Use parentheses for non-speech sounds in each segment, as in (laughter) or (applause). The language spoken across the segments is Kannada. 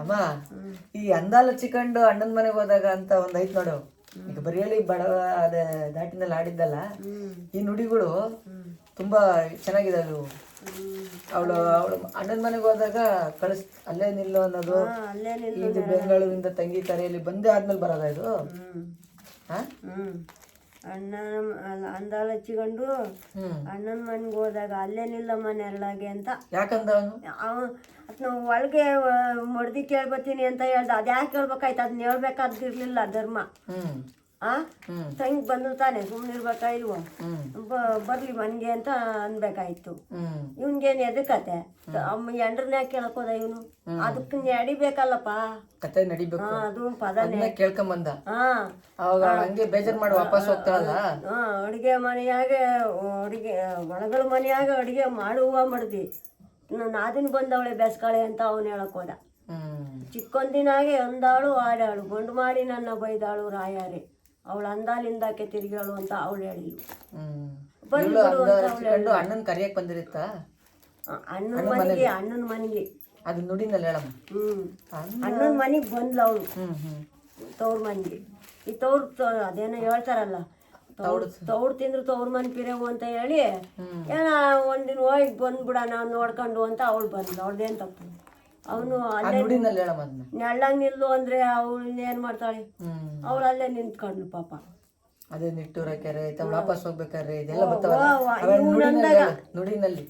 ಅಮ್ಮ ಈ ಅಂದಾಲ ಚಿಕಂಡು ಅಣ್ಣನ ಮನೆಗೆ ಹೋದಾಗ ಅಂತ ಒಂದ್ ಐತ್ ನೋಡು. ಈಗ ಬರಿಯಲಿ ಬಡವ ಅದೇ ದಾಟಿನಲ್ಲಿ ಆಡಿದ್ದಲ್ಲ. ಈ ನುಡಿಗಳು ತುಂಬಾ ಚೆನ್ನಾಗಿದಾವೆ ಇವು ಅವಳು ಅವಳು ಅಣ್ಣನ ಮನೆಗೆ ಹೋದಾಗ ಕಳಿಸ್ ಅಲ್ಲೇ ನಿಲ್ಲೋ ಅನ್ನೋದು. ಅಲ್ಲೇ ಇದು ಬೆಂಗಳೂರಿಂದ ತಂಗಿ ಕರೆಯಲ್ಲಿ ಬಂದೇ ಆದ್ಮೇಲೆ ಬರೋದ ಇದು? ಹಾ? ಅಲ್ಲ ಅಂದಾಲ ಹಚ್ಚಿಕೊಂಡು ಅಣ್ಣನ ಮನೆಗೆ ಹೋದಾಗ ಅಲ್ಲೇ ನಿಲ್ಲಮ್ಮ ನೆರಳಾಗೆ ಅಂತ. ಯಾಕಂದ ಅವನು? ಅವ ನಾವು ಒಳಗೆ ಮಡ್ದಿ ಕೇಳ್ಬತ್ತೀನಿ ಅಂತ ಹೇಳ್ದ. ಅದ್ ಯಾಕೆ ಕೇಳ್ಬೇಕಾಯ್ತು? ಅದನ್ನ ಹೇಳ್ಬೇಕಾದಿರ್ಲಿಲ್ಲ ಧರ್ಮ. ಆ? ತಂಗಿ ಬಂದು ತಾನೆ? ಸುಮ್ಮನೆ ಇರ್ಬೇಕಾ ಇಲ್ವೋ? ಬರ್ಲಿ ಮನ್ಗೆ ಅಂತ ಅನ್ಬೇಕಾಯ್ತು. ಇವನ್ಗೇನು ಎದಕ್ಕತೆ ಅಮ್ಮ ಎಂಡ್ರನ್ನ ಕೇಳಕೋದ ಇವನು? ಅದಕ್ಕೆ ನಡಿಬೇಕಲ್ಲಪ್ಪ. ಕತೆ ನಡಿಬೇಕು. ಅದು ಪದನೆ. ಕೇಳ್ಕೊಂಬಂದ. ಹಂಗೆ ಬೇಜಾರ್ ಮಾಡಿ ವಾಪಸ್ ಹೋಗ್ತಾಳಲ್ಲ? ಹಾ ಅಡುಗೆ ಮನೆಯಾಗೆ ಅಡುಗೆ ಒಳಗಳ ಮನೆಯಾಗ ಅಡುಗೆ ಮಾಡುವ ಮಡ್ದಿ. ನಾದಿನ ಬಂದವಳೆ ಬೆಸ್ಕಾಳೆ ಅಂತ ಅವನು ಹೇಳಕ್ ಹೋದ. ಚಿಕ್ಕೊಂದಿನಾಗೆ ಒಂದಾಳು ಆಡಾಳು ಗೊಂಡು ಮಾಡಿ ನನ್ನ ಬೈದಾಳು ರಾಯಾರೆ ಅವಳು ಅಂದಾಲಿಂದಾಕೆ ತಿರುಗಾಳು ಅಂತ ಅವಳು ಅಂತ ಹಚ್ಕೊಂಡು ಅಣ್ಣನ್ ಕರಿಯಕ್ ಬಂದಿರುತ್ತ? ಅಣ್ಣನ ಮನೆಗೆ ಅಣ್ಣನ ಮನೆಗೆ. ಅದು ನುಡಿನಲ್ಲಿ ಹೇಳಮ್ಮ. ಹ್ಮ್. ಅಣ್ಣನ ಮನೆಗೆ ಬಂದ್ಲು ಅವಳು. ತವ್ರ ಮನೆಗೆ. ಈ ತವ್ರ ಅದೇನೋ ಹೇಳ್ತಾರಲ್ಲ ತವ್ರು ತೌಡ್ ತಿಂದ್ರು ತವ್ರ ಮನೆ ಪಿರೇವು ಅಂತ ಹೇಳಿ. ಏನ ಒಂದಿನ ಹೋಗಿ ಬಂದ್ಬಿಡಣ ನೋಡ್ಕೊಂಡು ಅಂತ ಅವಳು ಬಂದ್ಲು. ಅವ್ರದ್ದೇನು ತಪ್ಪು? ಅವನು ಅಲ್ಲೇ ನೆಳ್ಳಂಗ್ ನಿಲ್ಲು ಅಂದ್ರೆ ಅವಳು ಏನ್ ಮಾಡ್ತಾಳೆ? ಅವಳು ಅಲ್ಲೇ ನಿಂತ್ಕೊಂಡ್ಲು ಪಾಪ. ಅದೇ ನಿಟ್ಟೂರ ಕೆರೆ ಐತೆ ವಾಪಸ್ ಹೋಗ್ಬೇಕಾದ್ರೆ ಇದೆಲ್ಲ ನುಡಿನಲ್ಲಿ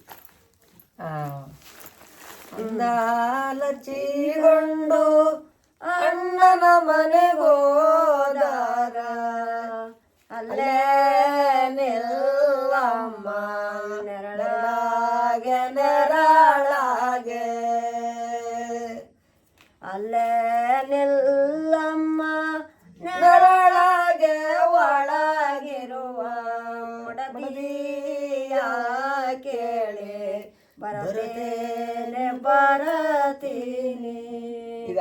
ಅಂದಾಲಚಿಗೊಂಡು ಅಣ್ಣನ ಮನೆಗೋದಾಗ ಅಲ್ಲೇ ನಿಲ್ಲಮ್ಮ ನೆರಳಾಗೆ ನೆರಳಾಗೆ. ಅಲ್ಲೇ ನಿಲ್ಲಮ್ಮ ನೆರಳಾಗೆ ಒಳಗಿರುವ ಮಡದಿಯ ಕೇಳಿ. ಬರತೇನೆ ಬರ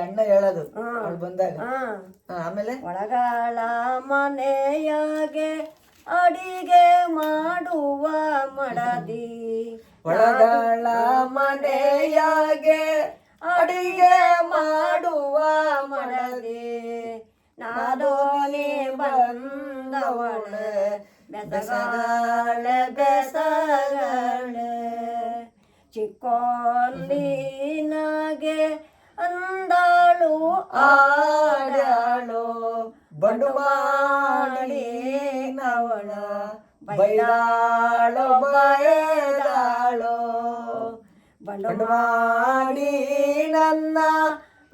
ಅಣ್ಣ ಹೇಳೋದು ಅವಳು ಬಂದಾಗ. ಆಮೇಲೆ? ಒಳಗಾಳ ಮನೆಯಾಗೆ ಅಡಿಗೆ ಮಾಡುವ ಮಡದಿ. ಒಳಗಳ ಮನೆಯಾಗೆ ಅಡಿಗೆ ಮಾಡುವ ಮಡದಿ. ನಾದೋನಿ ಬಂದವಳೆ ಬೆಸಗಾಳೆ ಬೆಸಗಾಳೆ. ಚಿಕ್ಕೋಲಿನಾಗೆ ಆಡಾಳು ಬಂಡು ಮಾಡಿ ನವಳ ಬೈದಾಳು ಬೈದಾಳು ಬಂಡು ಬಂಡು ಮಾಡಿ ನನ್ನ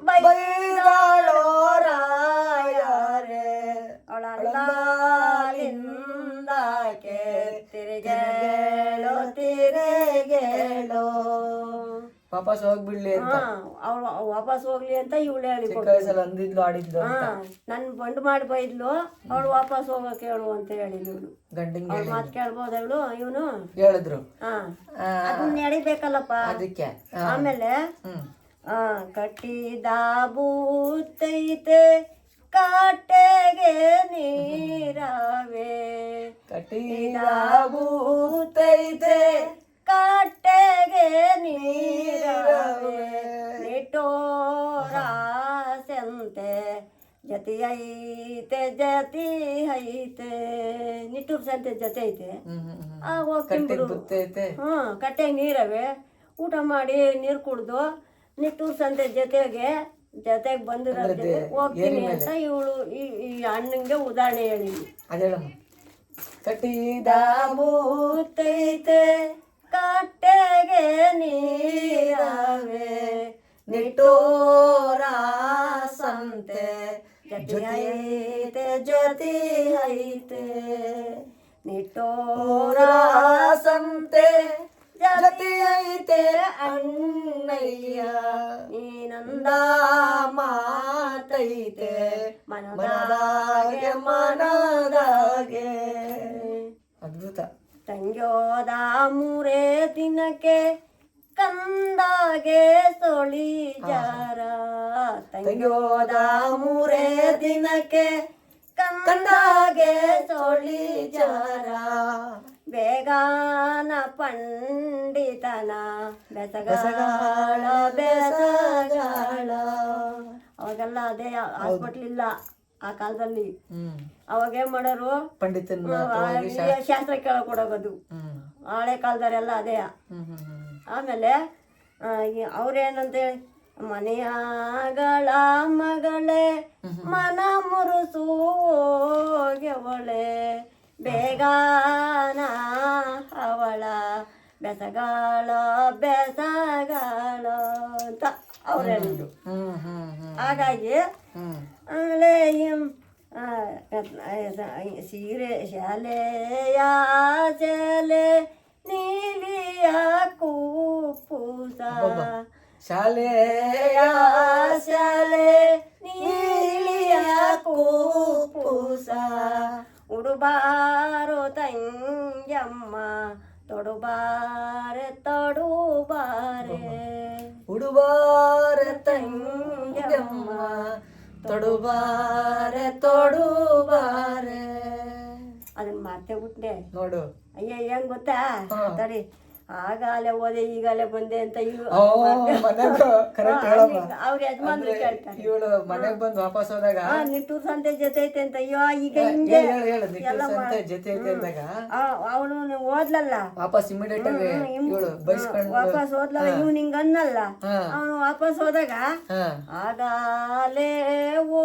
ಬೈದಾಳು ರಾಯರೇ ಅವಳಲ್ಲಿಂದಾಕೆ ತಿರುಗೇಳು ತಿರುಗೇಳು ವಾಪಸ್ ಹೋಗ್ಬಿಡ್ಲಿ ಅಂತ. ಅವಳು ವಾಪಸ್ ಹೋಗ್ಲಿ ಅಂತ ಇವಳು ಹೇಳಿ ಚಿಕ್ಕ ವಯಸ್ಸಲ್ಲಿ ಅಂದಿದ್ಲು ಆಡಿದ್ಲು ನನ್ ಬಂಡ್ ಮಾಡಿ ಬೈದ್ಲು ಅವಳು ವಾಪಸ್ ಹೋಗಕ್ ಹೇಳು ಅಂತ ಹೇಳಿದ್ಲು ಇವಳು. ಗಂಡಂಗೆ ಅವ್ಳ ಮಾತು ಕೇಳ್ಬೋದ ಇವಳು ಇವನು? ಹೇಳಿದ್ರು. ಅದನ್ನ ನಡಿಬೇಕಲ್ಲಪ್ಪ. ಅದಕ್ಕೆ ಆಮೇಲೆ ಆ ಕಟ್ಟಿದ ಬೂತೈತೆ ಕಾಟೆಗೆ ನೀರಾವೆ. ಕಟ್ಟಿದ ಬೂತೈತೆ ಕಾಟೆಗೆ ನೀರವೇ ನಿಟೋರಾಸೆಂತೆ ಸಂತೆ. ಜತಿ ಐತೆ ಜತಿ ಐತೆ. ನಿಟ್ಟೂರ್ ಸಂತೆ ಜೊತೆ ಐತೆ. ಹ್ಮ್ ಕಟ್ಟೆಗೆ ನೀರವೆ. ಊಟ ಮಾಡಿ ನೀರು ಕುಡ್ದು ನಿಟ್ಟೂರ್ ಸಂತೆ ಜೊತೆಗೆ ಜೊತೆಗೆ ಬಂದಿರೋ ಹೋಗ್ತೀನಿ ಅಂತ ಇವಳು ಈ ಅಣ್ಣಂಗೆ ಉದಾಹರಣೆ ಹೇಳಿ ಕಟ್ಟಿದ ಮೂತೈತೆ ಕಟ್ಟೆಗೆ ನೀರವೆ ನಿಟೋರ ಸಂತೆ ಜೊತೆ ಜೊತೆ ಐತೆ ನಿಟೋರ ಸಂತೆ ಜೊತೆ ಐತೆ ಅಣ್ಣಯ್ಯ ನೀನಂದ ಮಾತೈತೆ. ಮನದಾಗೆ ಮನದಾಗೆ. ತಂಗ್ಯೋದ ಮೂರೇ ದಿನಕ್ಕೆ ಕಂದಾಗೆ ಸೊಳಿ ಜಾರ. ತಂಗ್ಯೋದ ಮೂರೇ ದಿನಕ್ಕೆ ಕಂದಾಗೆ ಸೊಳಿ ಜಾರ. ಬೇಗಾನ ಪಂಡಿತನ ಬೆಸಗಾಳ ಬೆಸಗಾಳ. ಅವಾಗೆಲ್ಲ ಅದೇ ಹಾಸ್ಪಿಟ್ಲ್ ಇಲ್ಲ. ಆ ಕಾಲದಲ್ಲಿ. ಅವಾಗ ಏನ್ ಮಾಡೋರು? ಪಂಡಿತನ ಈ ಶಾಸ್ತ್ರ ಕೇಳಕ್ ಕೊಡಬಹುದು ಹಳೆ ಕಾಲದವರೆಲ್ಲ ಅದೇ. ಆಮೇಲೆ ಅವ್ರೇನಂತೆ ಮನೆಯಾಗಳ ಮಗಳೇ ಮನ ಮುರುಸು ಹೋಗ್ಯವಳೆ ಬೇಗಾನ ಅವಳ ಬೆಸಗಾಳ ಬೆಸಗಾಳ ಅಂತ. ಅವ್ರು ಹೇಳಿದ್ರು ಹ್ಮ್ ಹ್ಮ್ ಹ್ಮ್. ಹಾಗಾಗಿ ಹ್ಮ್. ಆಮೇಲೆ ಈ- ಆ, ಆ, ಸೀರೆ ಶಾಲೆಯ ಶಾಲೆ ನೀಲಿಯ ಕೂಪುಸ ಶಾಲೆಯ ಶಾಲೆ ನೀಲಿಯ ಕೂಪುಸ ಉಡುಬಾರೋ ತಂಗಮ್ಮ ತೊಡುಬಾರೆ ತೊಡುಬಾರೆ. ಉಡುಬಾರ ತಂಗಮ್ಮ ತೊಡುವಾರೆ ತೊಡುವಾರೆ. ಅದನ್ನ ಮಾತೆ ಬಿಟ್ಟೆ ನೋಡು. ಅಯ್ಯ ಹೆಂಗ್ ಗೊತ್ತಾ? ತಡಿ. ಆಗಾಲೆ ಓದೆ ಈಗಾಲೆ ಬಂದೆ ಅಂತ ಅವ್ರ ಯಜಮಾನ್ರು ಕೇಳ್ತಾರೆ. ಇವಳು ಮನೆಗ್ ಬಂದು ವಾಪಸ್ ಹೋದಾಗ ಆ ನಿಟ್ಟೂರ್ ಸಂತೆ ಜೊತೆ ಐತೆ ಅಂತ. ಅಯ್ಯೋ ಈಗ ಹಿಂಗೆ ಜೊತೆ ಐತೆ ಅಂದಾಗ ಅವನು ಓದ್ಲಲ್ಲ. ವಾಪಸ್ ಇಮಿಡಿಯೇಟ್ ಆಗಿ ಇವಳು ಬೈಸ್ಕೊಂಡು ವಾಪಸ್ ಓದ್ಲಲ್ಲ ಇವ್ನು ಹಿಂಗ ಅನ್ನಲ್ಲ. ಅವನು ವಾಪಸ್ ಹೋದಾಗ ಆಗಲೇ ಓ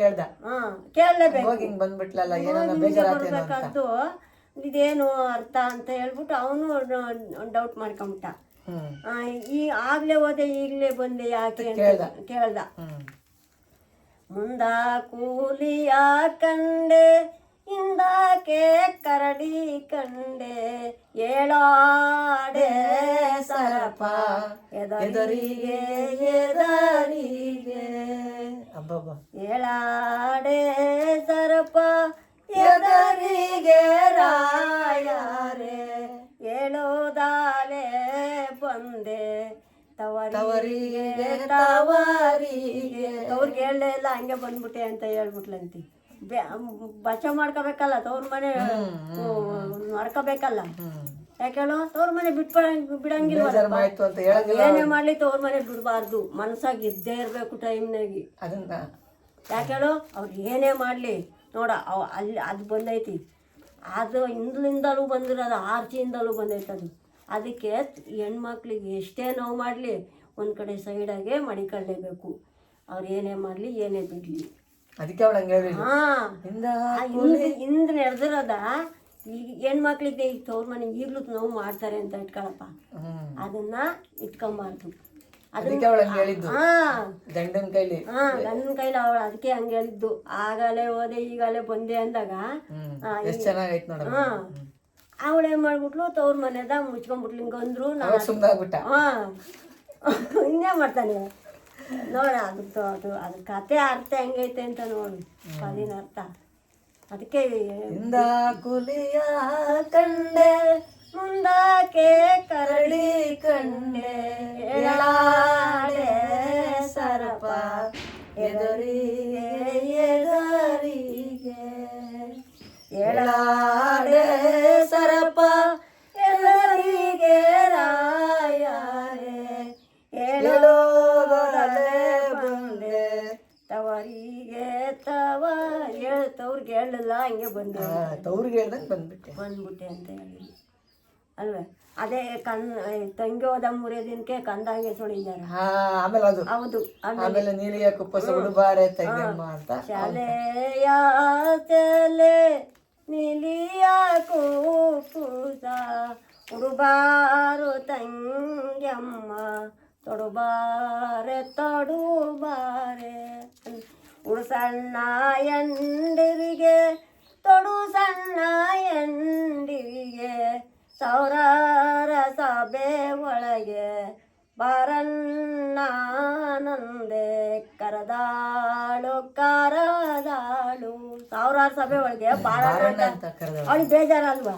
ಕೇಳ್ದ. ಹಾ ಕೇಳಲೇಬೇಕು. ಹೋಗಿ ಹಿಂಗ್ ಬಂದ್ಬಿಟ್ಲಲ್ಲ ಏನೋ ಬೇಜಾರಾತೇನೋ ಅಂತ. ಬರ್ಬೇಕಾದ್ದು ಇದೇನು ಅರ್ಥ ಅಂತ ಹೇಳ್ಬಿಟ್ಟು ಅವನು ಡೌಟ್ ಮಾಡ್ಕೊಂಬಿಟ್ಟ. ಆ, ಈ ಆಗ್ಲೇ ಹೋದೆ ಈಗ್ಲೇ ಬಂದೆ ಯಾಕೆ ಅಂತ ಕೇಳ್ದ. ಮುಂದ ಕೂಲಿಯ ಕಂಡೆ ಹಿಂದಕ್ಕೆ ಕರಡಿ ಕಂಡೆ ಏಳಾಡೆ ಸರಪ ಎದರಿಗೆ ಎದರಿಗೆ. ಏಳಾಡೆ ಸರಪ ಎದರಿಗೆ ರಾಯಾರೇ? ಏಳೋದಾಲೆ ಬಂದೆ ತವರಿಗೆ ತವರಿಗೆ. ಅವ್ರಿಗೆ ಹೇಳಲೇ ಇಲ್ಲ ಹಂಗೆ ಬಂದ್ಬಿಟ್ಟೆ ಅಂತ ಹೇಳ್ಬಿಟ್ಲಂತಿ. ಬೆ- ಬಚ್ಚ ಮಾಡ್ಕೋಬೇಕಲ್ಲ ತವ್ರ ಮನೆ. ಮಾಡ್ಕೋಬೇಕಲ್ಲ. ಯಾಕೆ ಹೇಳು? ತವ್ರ ಮನೆ ಬಿಟ್ಬ ಬಿಡಂಗಿಲ್ಲ ಬೇಜಾರ್ ಆಯ್ತು ಅಂತ ಹೇಳಂಗಿಲ್ಲ ಏನೇ ಮಾಡ್ಲಿ ತವ್ರ ಮನೆ ಬಿಡಬಾರ್ದು. ಮನ್ಸಾಗಿ ಇದ್ದೇ ಇರಬೇಕು ಟೈಮ್ನಾಗಿ. ಅದನ್ನ ಯಾಕೆ ಹೇಳು? ಅವ್ರು ಏನೇ ಮಾಡಲಿ. ನೋಡ ಅವ್ ಅಲ್ಲಿ ಅದು ಬಂದೈತಿ. ಅದು ಹಿಂದ್ಲಿಂದಲೂ ಬಂದಿರೋದು ಆರ್ಚಿಯಿಂದಲೂ ಬಂದೈತೆ ಅದು. ಅದಕ್ಕೆ ಹೆಣ್ಮಕ್ಳಿಗೆ ಎಷ್ಟೇ ನೋವು ಮಾಡಲಿ ಒಂದು ಕಡೆ ಸೈಡಾಗೆ ಮಡಿಕೊಳ್ಳೇಬೇಕು ಅವ್ರು ಏನೇ ಮಾಡಲಿ ಏನೇ ಬಿಡಲಿ. ಅದಕ್ಕೆ ಅವಳು ಹಂಗೆ ಹೇಳಿದ್ರು ಹಾಂ. ಹಿಂದೆ ಹಿಂದೆ ನಡೆದಿರೋದ ಈಗ ಹೆಣ್ಮಕ್ಳಿಗೆ ಈಗ ತವ್ರ ಮನೆ ಈಗಲೂ ನೋವು ಮಾಡ್ತಾರೆ ಅಂತ ಇಟ್ಕೊಳಪ್ಪ. ಅದನ್ನ ಇಟ್ಕೊಂಬಾರ್ದು. ಅದಕ್ಕೆ ಅವಳು ಹಂಗೆ ಹೇಳಿದ್ದು ಕೈಲಿ. ಹಾ ಗಂಡನ ಕೈಲಿ ಅವಳು ಅದಕ್ಕೆ ಹಂಗೆ ಹೇಳಿದ್ದು. ಆಗಲೇ ಹೋದೆ ಈಗಲೇ ಬಂದೆ ಅಂದಾಗ ಎಷ್ಟು ಚೆನ್ನಾಗೈತೆ ನೋಡ ಅವಳು ಏನ್ ಮಾಡ್ಬಿಟ್ಲು ತವ್ರ ಮನೆದ ಮುಚ್ಕೊಂಡ್ಬಿಟ್ಲು. ಹಿಂಗ ಅಂದ್ರು ನಾನು ಸುಮ್ಮನೆ ಸುಮ್ನಾಗ್ಬಿಟ್ಟ ಹಾ ಹಿಂಗೆ (laughs) ಮಾಡ್ತಾನೆ. ನೋಡ ಅದು ಅದು ಅದ್ರ ಕತೆ ಅರ್ಥ ಹೆಂಗೈತೆ ಅಂತ ನೋಡಿ. ಅದೇನ ಅರ್ಥ? ಅದಕ್ಕೆ ಕೂಲಿಯ ಕಂಡೆ ಮುಂದಾಕೆ ಕರಡಿ ಕಂಡೆ. ಎಳಾಡೆ ಸರಪ ಎದುರಿಗೆ ಎದುರಿಗೆ. ಎಳಾಡೆ ಬಂದ್ಬಿಟ್ಟೆ ಅಂತ ಹೇಳಿ. ಅಲ್ವೇ? ಅದೇ ಕನ್ ತಂಗಿ ಹೋದ ಮೂರೇ ದಿನಕ್ಕೆ ಕಂದಾಗೆ ಸುಳಿದಾರ. ಆಮೇಲೆ ಅದು. ಹೌದು ಆಮೇಲೆ. ನೀಲಿಯ ಕುಪ್ಪಸ ಉಡುಬಾರೆ ತಂಗಮ್ಮ ಅಂತ. ಶಾಲೆಯ ಶಾಲೆ ನೀಲಿಯ ಕೂಪುಸ ಉಡುಬಾರು ತಂಗಮ್ಮ ತೊಡುಬಾರೆ ತೊಡುಬಾರೆ. ಉಡು ಸಣ್ಣ ಎಂಡಿರಿಗೆ ತೊಡು ಸಣ್ಣ ಎಂಡಿಗೆ ಸಾವಿರಾರ ಸಭೆ ಒಳಗೆ ಬಾರಣ್ಣನಂದೆ ಕರದಾಳು ಕರದಾಳು. ಸಾವಿರಾರು ಸಭೆ ಒಳಗೆ ಬಾರಣ್ಣ ಅಂತ ಅವಳಿಗೆ ಬೇಜಾರಲ್ವಾ?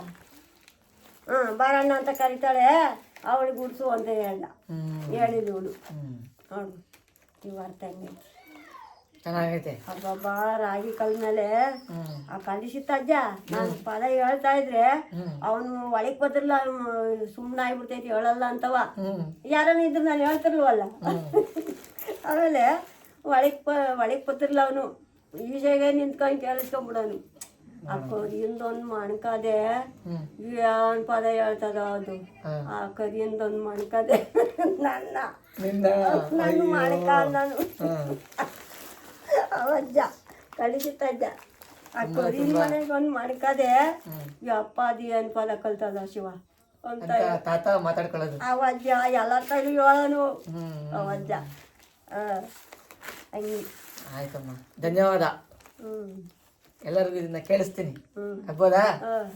ಹಾಂ ಬಾರಣ್ಣ ಅಂತ ಕರೀತಾಳೆ ಅವಳಿಗೆ ಗುಡ್ಸು ಅಂತ ಹೇಳ ಹೇಳಿದವಳು ಹ್ಮ್. ನೋಡು ಅರ್ಥ ಚೆನ್ನಾಗೈತೆ. ಅಬ್ಬಬ್ಬಾ ರಾಗಿ ಕಲ್ ಮೇಲೆ ಆ ಆ ಅಜ್ಜ ನಾನು ಪದ ಹೇಳ್ತಾ ಇದ್ರೆ ಅವನು ಒಳಗ್ ಬದ್ರಲ್ಲ ಸುಮ್ಮನೆ ಆಗ್ಬಿಡ್ತೈತಿ ಹೇಳಲ್ಲ ಅಂತವ. ಯಾರನ್ನ ಇದ್ರು ನಾನು ಹೇಳ್ತಿರ್ಲ್ವಲ್ಲ. ಆಮೇಲೆ ಒಳಗ್ ಪ ಒಳಗೆ ಬತ್ತಿರ್ಲ ಅವನು. ಈಜೆಗೆ ನಿಂತ್ಕೊಂಡು ಕೇಳಿಸ್ಕೊಂಡ್ಬಿಡೋನು ಆ ಕರಿಯಿಂದೊಂದು ಮಣ್ಕದೆ. ಏನ್ ಪದ ಹೇಳ್ತದ ಅದು. ಆ ಕರಿಯಿಂದೊಂದು ಮಣ್ಕದೆ. ನನ್ನ ನಿನ್ನ ಮಣ್ಕ ನಾನು. ಅವಜ್ಜ ಕಳಿಸಿತ್ತಜ್ಜ ಆ ಕರಿ ಮನೆಗೆ ಒಂದು ಮಾಡ್ಕದೆ ಯಪ್ಪ ಅದಿ ಏನು ಪದ ಕಲ್ತದ ಶಿವ? ಅಂತ ತಾತ ಮಾತಾಡ್ಕೊಳ್ಳೋದು. ಅವಜ್ಜ ಎಲ್ಲ ಕೈಲಿ ಹೇಳೋನು ಹ್ಮ್. ಅವಜ್ಜ. ಹಂಗೆ. ಆಯ್ತಮ್ಮ. ಧನ್ಯವಾದ. ಎಲ್ಲರಿಗೂ ಇದನ್ನ ಕೇಳಿಸ್ತೀನಿ. ಹ್ಞೂ ಆಗ್ಬೋದಾ? ಹಾಂ.